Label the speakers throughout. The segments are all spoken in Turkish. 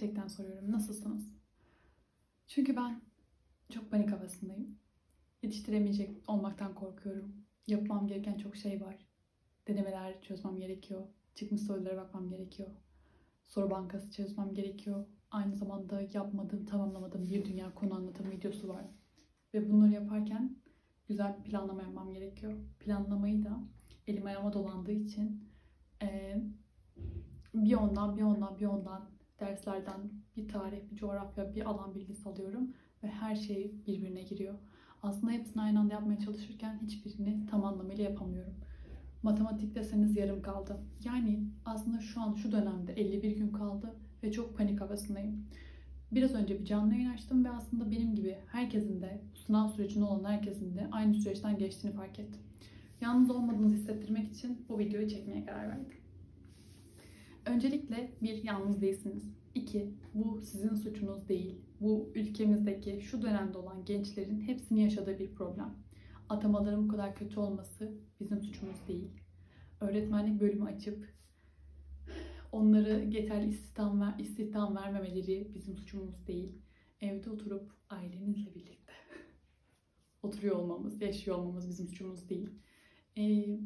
Speaker 1: Gerçekten soruyorum. Nasılsınız? Çünkü ben çok panik havasındayım. Yetiştiremeyecek olmaktan korkuyorum. Yapmam gereken çok şey var. Denemeler çözmem gerekiyor. Çıkmış sorulara bakmam gerekiyor. Soru bankası çözmem gerekiyor. Aynı zamanda yapmadığım, tamamlamadığım bir dünya konu anlatım videosu var. Ve bunları yaparken güzel bir planlama yapmam gerekiyor. Planlamayı da elim ayağıma dolandığı için eee, bir ondan, bir ondan, bir ondan derslerden bir tarih, bir coğrafya, bir alan bilgisi alıyorum ve her şey birbirine giriyor. Aslında hepsini aynı anda yapmaya çalışırken hiçbirini tam anlamıyla yapamıyorum. Matematik deseniz yarım kaldı. Yani aslında şu an şu dönemde 51 gün kaldı ve çok panik havasındayım. Biraz önce bir canlı yayın açtım ve aslında benim gibi herkesin de sınav sürecinde olan herkesin de aynı süreçten geçtiğini fark ettim. Yalnız olmadığınızı hissettirmek için bu videoyu çekmeye karar verdim. Öncelikle bir yalnız değilsiniz. İki, bu sizin suçunuz değil. Bu ülkemizdeki şu dönemde olan gençlerin hepsinin yaşadığı bir problem. Atamaların bu kadar kötü olması bizim suçumuz değil. Öğretmenlik bölümü açıp onları yeterli istihdam, ver, istihdam vermemeleri bizim suçumuz değil. Evde oturup ailemizle birlikte oturuyor olmamız, yaşıyor olmamız bizim suçumuz değil. Ee,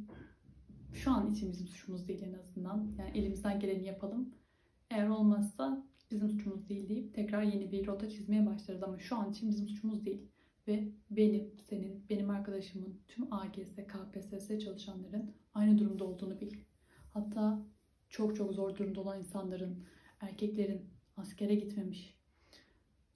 Speaker 1: şu an için bizim suçumuz değil en azından. Yani elimizden geleni yapalım. Eğer olmazsa bizim suçumuz değil deyip tekrar yeni bir rota çizmeye başlarız ama şu an için bizim suçumuz değil. Ve benim, senin, benim arkadaşımın, tüm AGS, KPSS çalışanların aynı durumda olduğunu bil. Hatta çok çok zor durumda olan insanların, erkeklerin askere gitmemiş,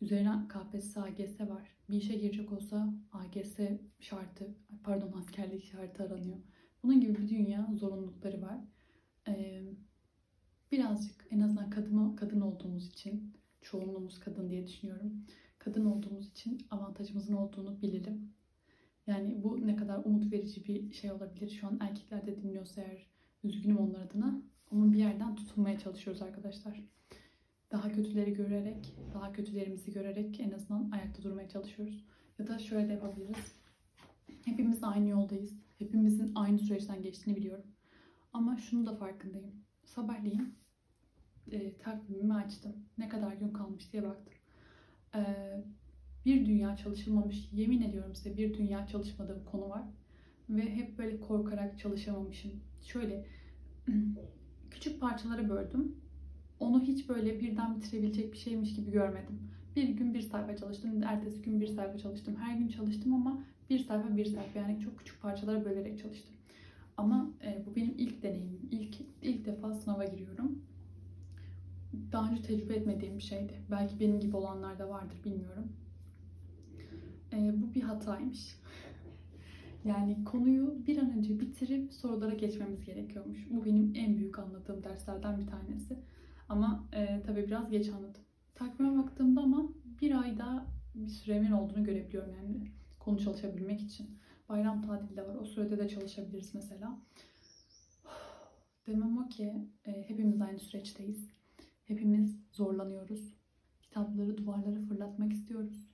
Speaker 1: üzerine KPSS, AGS var. Bir işe girecek olsa AGS şartı, pardon askerlik şartı aranıyor. Bunun gibi bir dünya zorunlulukları var. Ee, birazcık en azından kadın, kadın olduğumuz için, çoğunluğumuz kadın diye düşünüyorum. Kadın olduğumuz için avantajımızın olduğunu bilelim. Yani bu ne kadar umut verici bir şey olabilir. Şu an erkekler de dinliyorsa eğer üzgünüm onlar adına. Ama bir yerden tutunmaya çalışıyoruz arkadaşlar. Daha kötüleri görerek, daha kötülerimizi görerek en azından ayakta durmaya çalışıyoruz. Ya da şöyle de yapabiliriz. Hepimiz aynı yoldayız. Hepimizin aynı süreçten geçtiğini biliyorum. Ama şunu da farkındayım. Sabahleyin e, takvimimi açtım. Ne kadar gün kalmış diye baktım. E, bir dünya çalışılmamış, yemin ediyorum size bir dünya çalışmadığım konu var. Ve hep böyle korkarak çalışamamışım. Şöyle küçük parçalara böldüm. Onu hiç böyle birden bitirebilecek bir şeymiş gibi görmedim. Bir gün bir sayfa çalıştım, ertesi gün bir sayfa çalıştım. Her gün çalıştım ama bir sayfa bir sayfa yani çok küçük parçalara bölerek çalıştım. Ama e, bu benim ilk deneyimim. İlk, ilk defa sınava giriyorum. Daha önce tecrübe etmediğim bir şeydi. Belki benim gibi olanlar da vardır bilmiyorum. E, bu bir hataymış. Yani konuyu bir an önce bitirip sorulara geçmemiz gerekiyormuş. Bu benim en büyük anladığım derslerden bir tanesi. Ama e, tabii biraz geç anladım. Takvime baktığımda ama bir ayda bir süremin olduğunu görebiliyorum yani konu çalışabilmek için. Bayram tatili de var. O sürede de çalışabiliriz mesela. Demem o ki e, hepimiz aynı süreçteyiz. Hepimiz zorlanıyoruz. Kitapları duvarlara fırlatmak istiyoruz.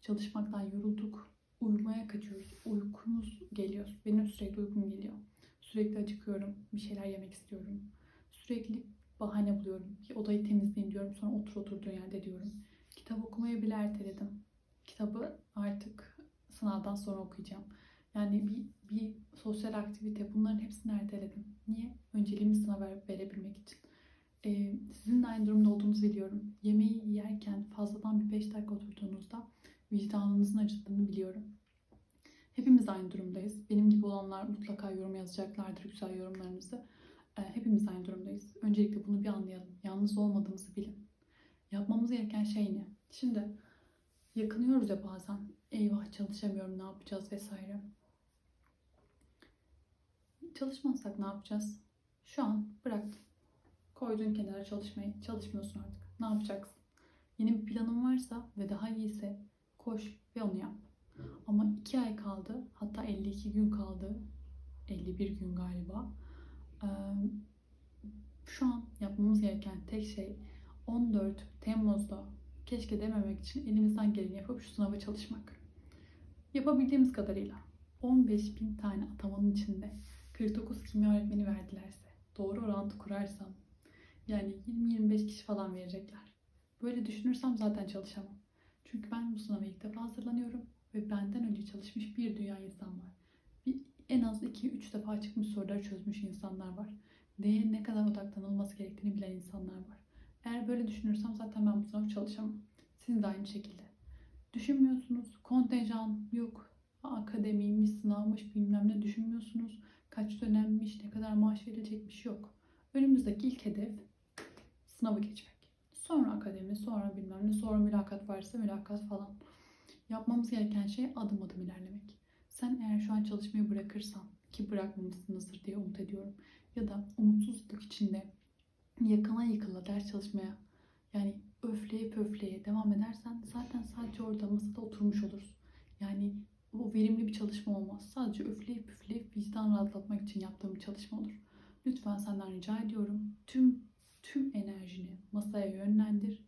Speaker 1: Çalışmaktan yorulduk. Uyumaya kaçıyoruz. Uykumuz geliyor. Benim sürekli uykum geliyor. Sürekli acıkıyorum. Bir şeyler yemek istiyorum. Sürekli bahane buluyorum. Bir odayı temizleyeyim diyorum. Sonra otur oturduğun yerde diyorum. Kitap okumayı bile erteledim. Kitabı artık sınavdan sonra okuyacağım. Yani bir, bir sosyal aktivite bunların hepsini erteledim. Niye? Önceliğimi sınava verebilmek için. Ee, sizin de aynı durumda olduğunuzu biliyorum. Yemeği yerken fazladan bir 5 dakika oturduğunuzda vicdanınızın acıttığını biliyorum. Hepimiz aynı durumdayız. Benim gibi olanlar mutlaka yorum yazacaklardır güzel yorumlarınızı. Ee, hepimiz aynı durumdayız. Öncelikle bunu bir anlayalım. Yalnız olmadığımızı bilin. Yapmamız gereken şey ne? Şimdi yakınıyoruz ya bazen. Eyvah çalışamıyorum ne yapacağız vesaire. Çalışmazsak ne yapacağız? Şu an bıraktın. Koydun kenara çalışmayı. Çalışmıyorsun artık. Ne yapacaksın? Yeni bir planın varsa ve daha iyiyse koş ve onu yap. Ama 2 ay kaldı. Hatta 52 gün kaldı. 51 gün galiba. Ee, şu an yapmamız gereken tek şey 14 Temmuz'da keşke dememek için elimizden geleni yapıp şu sınava çalışmak. Yapabildiğimiz kadarıyla 15 bin tane atamanın içinde 49 kimya öğretmeni verdilerse, doğru orantı kurarsam yani 20-25 kişi falan verecekler. Böyle düşünürsem zaten çalışamam. Çünkü ben bu sınava ilk defa hazırlanıyorum ve benden önce çalışmış bir dünya insan var. Bir, en az 2-3 defa çıkmış soruları çözmüş insanlar var. Neye ne kadar odaklanılması gerektiğini bilen insanlar var. Eğer böyle düşünürsem zaten ben bu sınavı çalışamam. Siz de aynı şekilde. Düşünmüyorsunuz. Kontenjan yok. Akademiymiş, sınavmış bilmem ne düşünmüyorsunuz. Kaç dönemmiş, ne kadar maaş verilecekmiş yok. Önümüzdeki ilk hedef sınavı geçmek. Sonra akademi, sonra bilmem ne, sonra mülakat varsa mülakat falan. Yapmamız gereken şey adım adım ilerlemek. Sen eğer şu an çalışmayı bırakırsan ki bırakmamışsınızdır diye umut ediyorum. Ya da umutsuzluk içinde yakına yıkıla ders çalışmaya yani öfleye pöfleye devam edersen zaten sadece orada masada oturmuş olursun. Yani o verimli bir çalışma olmaz. Sadece öfleyip püfleyip vicdan rahatlatmak için yaptığım bir çalışma olur. Lütfen senden rica ediyorum. Tüm tüm enerjini masaya yönlendir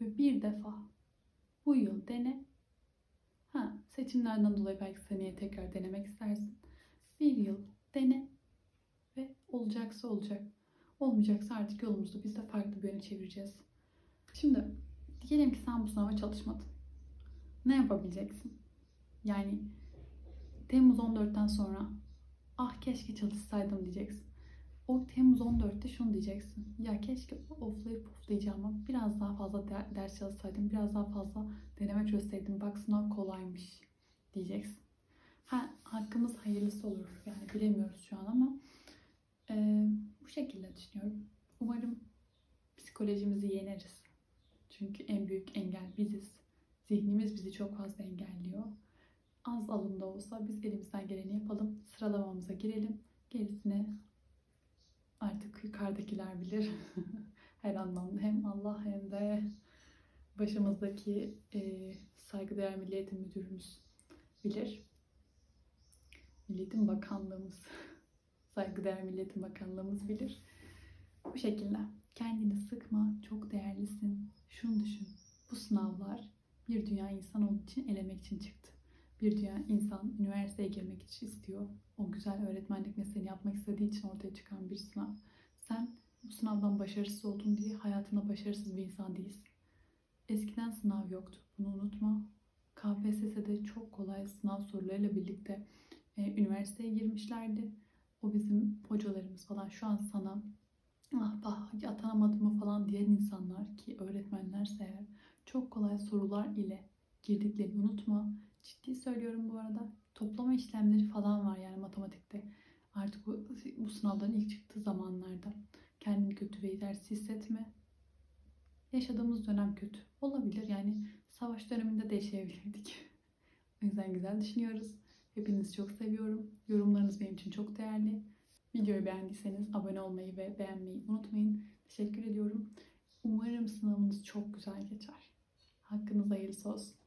Speaker 1: ve bir defa bu yıl dene. Ha, seçimlerden dolayı belki seneye tekrar denemek istersin. Bir yıl dene ve olacaksa olacak. Olmayacaksa artık yolumuzu biz de farklı bir yöne çevireceğiz. Şimdi diyelim ki sen bu sınava çalışmadın. Ne yapabileceksin? Yani Temmuz 14'ten sonra ah keşke çalışsaydım diyeceksin. O Temmuz 14'te şunu diyeceksin. Ya keşke oflayıp puflayacağıma biraz daha fazla der- ders çalışsaydım. Biraz daha fazla deneme çözseydim. Bak sınav kolaymış diyeceksin. Ha, hakkımız hayırlısı olur. Yani bilemiyoruz şu an ama e, bu şekilde düşünüyorum. Umarım psikolojimizi yeneriz. Çünkü en büyük engel biziz. Zihnimiz bizi çok fazla engelliyor. Az alımda olsa biz elimizden geleni yapalım. Sıralamamıza girelim. Gerisine artık yukarıdakiler bilir. Her anlamda hem Allah hem de başımızdaki e, saygıdeğer Milli Eğitim Müdürümüz bilir. Milli Eğitim Bakanlığımız, saygıdeğer Milli Eğitim Bakanlığımız bilir. Bu şekilde. Kendini sıkma, çok değerlisin. Şunu düşün. Bu sınavlar bir dünya insan olduğu için elemek için çıktı. Bir dünya insan üniversiteye girmek için istiyor. O güzel öğretmenlik mesleğini yapmak istediği için ortaya çıkan bir sınav. Sen bu sınavdan başarısız oldun diye hayatında başarısız bir insan değilsin. Eskiden sınav yoktu. Bunu unutma. KPSS'de çok kolay sınav sorularıyla birlikte e, üniversiteye girmişlerdi. O bizim hocalarımız falan şu an sana ah bah atanamadım mı falan diyen insanlar ki öğretmenlerse eğer çok kolay sorular ile girdiklerini unutma. Ciddi söylüyorum bu arada. Toplama işlemleri falan var yani matematikte. Artık bu, bu sınavların ilk çıktığı zamanlarda. Kendini kötü ve yetersiz hissetme. Yaşadığımız dönem kötü. Olabilir yani savaş döneminde de yaşayabilirdik. O yüzden güzel düşünüyoruz. Hepinizi çok seviyorum. Yorumlarınız benim için çok değerli. Videoyu beğendiyseniz abone olmayı ve beğenmeyi unutmayın. Teşekkür ediyorum. Umarım sınavınız çok güzel geçer. Hakkınız hayırlısı olsun.